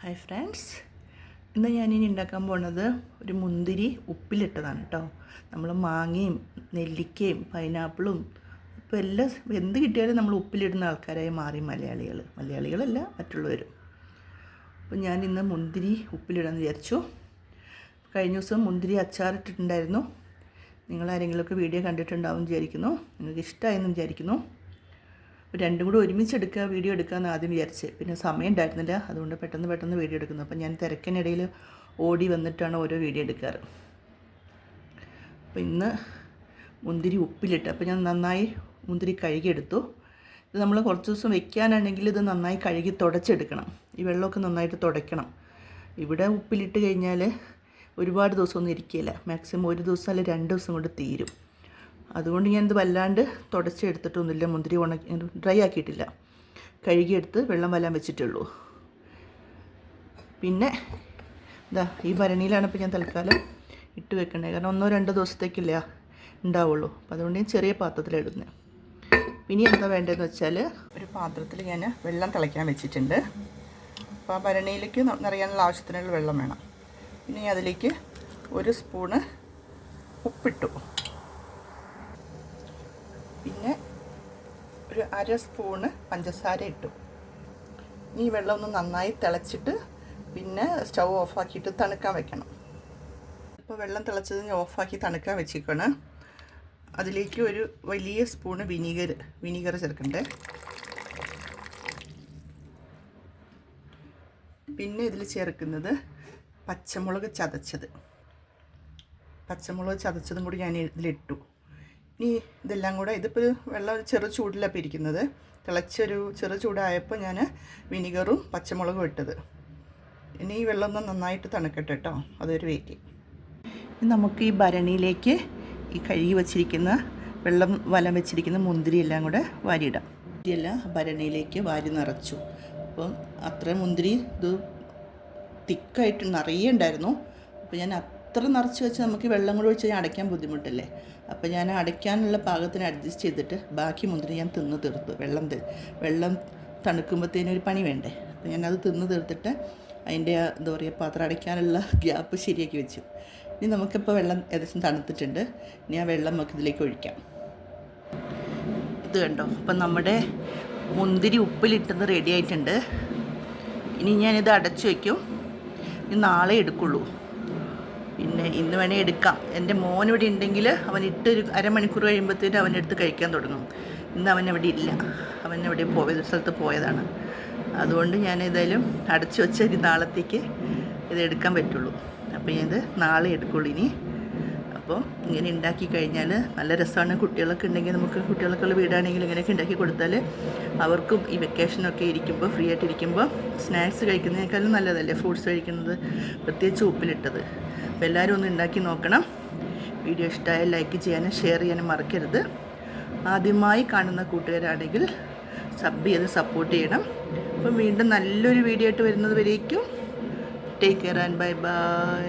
Hi friends ഇന്ന് ഞാനിനി ഉണ്ടാക്കാൻ പോണത് ഒരു മുന്തിരി ഉപ്പിലിട്ടതാണ് കേട്ടോ നമ്മൾ മാങ്ങയും നെല്ലിക്കയും പൈനാപ്പിളും ഇപ്പോൾ എല്ലാം എന്ത് കിട്ടിയാലും നമ്മൾ ഉപ്പിലിടുന്ന ആൾക്കാരായി മാറി മലയാളികൾ മലയാളികളല്ല മറ്റുള്ളവരും. അപ്പോൾ ഞാൻ ഇന്ന് മുന്തിരി ഉപ്പിലിടാന്ന് വിചാരിച്ചു. കഴിഞ്ഞ ദിവസം മുന്തിരി അച്ചാറിട്ടിട്ടുണ്ടായിരുന്നു. നിങ്ങളാരെങ്കിലുമൊക്കെ വീഡിയോ കണ്ടിട്ടുണ്ടാവും വിചാരിക്കുന്നു. നിങ്ങൾക്ക് ഇഷ്ടമായെന്ന് വിചാരിക്കുന്നു. അപ്പോൾ രണ്ടും കൂടി ഒരുമിച്ച് എടുക്കുക വീഡിയോ എടുക്കാമെന്ന് ആദ്യം വിചാരിച്ച്. പിന്നെ സമയം ഉണ്ടായിരുന്നില്ല. അതുകൊണ്ട് പെട്ടെന്ന് പെട്ടെന്ന് വീഡിയോ എടുക്കുന്നു. അപ്പോൾ ഞാൻ തിരക്കിനിടയിൽ ഓടി വന്നിട്ടാണ് ഓരോ വീഡിയോ എടുക്കാറ്. അപ്പോൾ ഇന്ന് മുന്തിരി ഉപ്പിലിട്ട് അപ്പോൾ ഞാൻ നന്നായി മുന്തിരി കഴുകിയെടുത്തു. ഇത് നമ്മൾ കുറച്ച് ദിവസം വെക്കാനാണെങ്കിൽ ഇത് നന്നായി കഴുകി തുടച്ചെടുക്കണം. ഈ വെള്ളമൊക്കെ നന്നായിട്ട് തുടയ്ക്കണം. ഇവിടെ ഉപ്പിലിട്ട് കഴിഞ്ഞാൽ ഒരുപാട് ദിവസമൊന്നും ഇരിക്കില്ല മാക്സിമം ഒരു ദിവസം അല്ലെങ്കിൽ രണ്ട് ദിവസം കൊണ്ട് തീരും. അതുകൊണ്ട് ഞാനിത് വല്ലാണ്ട് തുടച്ചെടുത്തിട്ടൊന്നുമില്ല മുന്തിരി ഉണക്കി ഡ്രൈ ആക്കിയിട്ടില്ല. കഴുകിയെടുത്ത് വെള്ളം വല്ലാൻ വെച്ചിട്ടുള്ളൂ. പിന്നെ ഇതാ ഈ ഭരണിയിലാണ് ഇപ്പോൾ ഞാൻ തൽക്കാലം ഇട്ട് വെക്കണേ. കാരണം ഒന്നോ രണ്ടോ ദിവസത്തേക്കില്ല ഉണ്ടാവുള്ളൂ. അപ്പം അതുകൊണ്ട് ഞാൻ ചെറിയ പാത്രത്തിലിടുന്നത് ഇനി എന്താ വേണ്ടതെന്ന് വെച്ചാൽ ഒരു പാത്രത്തിൽ ഞാൻ വെള്ളം തിളയ്ക്കാൻ വെച്ചിട്ടുണ്ട്. അപ്പോൾ ആ ഭരണിയിലേക്ക് നിറയാനുള്ള ആവശ്യത്തിനുള്ള വെള്ളം വേണം. ഇനി അതിലേക്ക് ഒരു സ്പൂണ് ഉപ്പിട്ടു പിന്നെ ഒരു അര സ്പൂണ് പഞ്ചസാര ഇട്ടു. ഈ വെള്ളം ഒന്ന് നന്നായി തിളച്ചിട്ട് പിന്നെ സ്റ്റൗ ഓഫാക്കിയിട്ട് തണുക്കാൻ വെക്കണം. ഇപ്പോൾ വെള്ളം തിളച്ചത് ഞാൻ ഓഫാക്കി തണുക്കാൻ വെച്ചിരിക്കണം. അതിലേക്ക് ഒരു വലിയ സ്പൂണ് വിനീഗർ വിനീഗർ ചേർക്കണ്ടേ? പിന്നെ ഇതിൽ ചേർക്കുന്നത് പച്ചമുളക് ചതച്ചത്. പച്ചമുളക് ചതച്ചതും കൂടി ഞാൻ ഇതിലിട്ടു. ഇനി ഇതെല്ലാം കൂടെ ഇതിപ്പോൾ ഒരു വെള്ളം ചെറു ചൂടിലാണ് ഇരിക്കുന്നത്. തിളച്ചൊരു ചെറു ചൂടായപ്പോൾ ഞാൻ വിനിഗറും പച്ചമുളകും ഇട്ടത്. ഇനി ഈ വെള്ളം ഒന്ന് നന്നായിട്ട് തണുക്കട്ടെ കേട്ടോ അതൊരു വെയിറ്റ് നമുക്ക് ഈ ഭരണിയിലേക്ക് ഈ കഴുകി വച്ചിരിക്കുന്ന വെള്ളം വലം വെച്ചിരിക്കുന്ന മുന്തിരി എല്ലാം കൂടെ വാരിയിടാം. മുന്തിരിയെല്ലാം ഭരണിയിലേക്ക് വാരി നിറച്ചു. അപ്പം അത്ര മുന്തിരി ഇത് തിക്കായിട്ട് നിറയെ ഉണ്ടായിരുന്നു. അപ്പോൾ ഞാൻ അത്ര നിറച്ച് വെച്ച് നമുക്ക് വെള്ളം കൂടെ ഒഴിച്ച് അടയ്ക്കാൻ ബുദ്ധിമുട്ടല്ലേ? അപ്പോൾ ഞാൻ അടയ്ക്കാനുള്ള പാകത്തിന് അഡ്ജസ്റ്റ് ചെയ്തിട്ട് ബാക്കി മുന്തിരി ഞാൻ തിന്ന് തീർത്തു. വെള്ളം വെള്ളം തണുക്കുമ്പോഴത്തേനും ഒരു പണി വേണ്ടേ? അപ്പോൾ ഞാനത് തിന്ന് തീർത്തിട്ട് അതിന്റെ എന്താ പറയുക പാത്രം അടയ്ക്കാനുള്ള ഗ്യാപ്പ് ശരിയാക്കി വെച്ചു. ഇനി നമുക്കിപ്പോൾ വെള്ളം ഏകദേശം തണുത്തിട്ടുണ്ട്. ഇനി ആ വെള്ളം നമുക്ക് ഇതിലേക്ക് ഒഴിക്കാം. ഇത് കണ്ടോ? അപ്പം നമ്മുടെ മുന്തിരി ഉപ്പിലിട്ടത് റെഡി ആയിട്ടുണ്ട്. ഇനി ഞാനിത് അടച്ചു വയ്ക്കും. ഇനി നാളെ എടുക്കുള്ളൂ. പിന്നെ ഇന്ന് വേണേൽ എടുക്കാം. എന്റെ മോൻ ഇവിടെ ഉണ്ടെങ്കിൽ അവൻ ഇട്ട് ഒരു അരമണിക്കൂർ കഴിയുമ്പോഴത്തേനും അവൻ അടുത്ത് കഴിക്കാൻ തുടങ്ങും. ഇന്ന് അവൻ അവിടെ ഇല്ല. അവൻ അവിടെ പോയത് സ്ഥലത്ത് പോയതാണ്. അതുകൊണ്ട് ഞാൻ ഏതായാലും അടച്ചു വെച്ച ഇനി നാളത്തേക്ക് ഇത് എടുക്കാൻ പറ്റുള്ളൂ. അപ്പോൾ ഞാനിത് നാളെ എടുക്കുള്ളൂ ഇനി. അപ്പോൾ ഇങ്ങനെ ഉണ്ടാക്കി കഴിഞ്ഞാൽ നല്ല രസമാണ്. കുട്ടികളൊക്കെ ഉണ്ടെങ്കിൽ നമുക്ക് കുട്ടികൾക്കുള്ള വീടാണെങ്കിൽ ഇങ്ങനെയൊക്കെ ഉണ്ടാക്കി കൊടുത്താൽ അവർക്കും ഈ വെക്കേഷനൊക്കെ ഇരിക്കുമ്പോൾ ഫ്രീ ആയിട്ട് ഇരിക്കുമ്പോൾ സ്നാക്സ് കഴിക്കുന്നതിനേക്കാളും നല്ലതല്ലേ? ഫ്രൂട്ട്സ് കഴിക്കുന്നത്. പ്രത്യേകിച്ച് ഉപ്പിലിട്ടത്. അപ്പോൾ എല്ലാവരും ഒന്ന് ഉണ്ടാക്കി നോക്കണം. വീഡിയോ ഇഷ്ടമായാൽ ലൈക്ക് ചെയ്യാനും ഷെയർ ചെയ്യാനും മറക്കരുത്. ആദ്യമായി കാണുന്ന കൂട്ടുകാരാണെങ്കിൽ സബ് ചെയ്ത് സപ്പോർട്ട് ചെയ്യണം. അപ്പം വീണ്ടും നല്ലൊരു വീഡിയോ ആയിട്ട് വരുന്നത് വരേക്കും. Take care and bye bye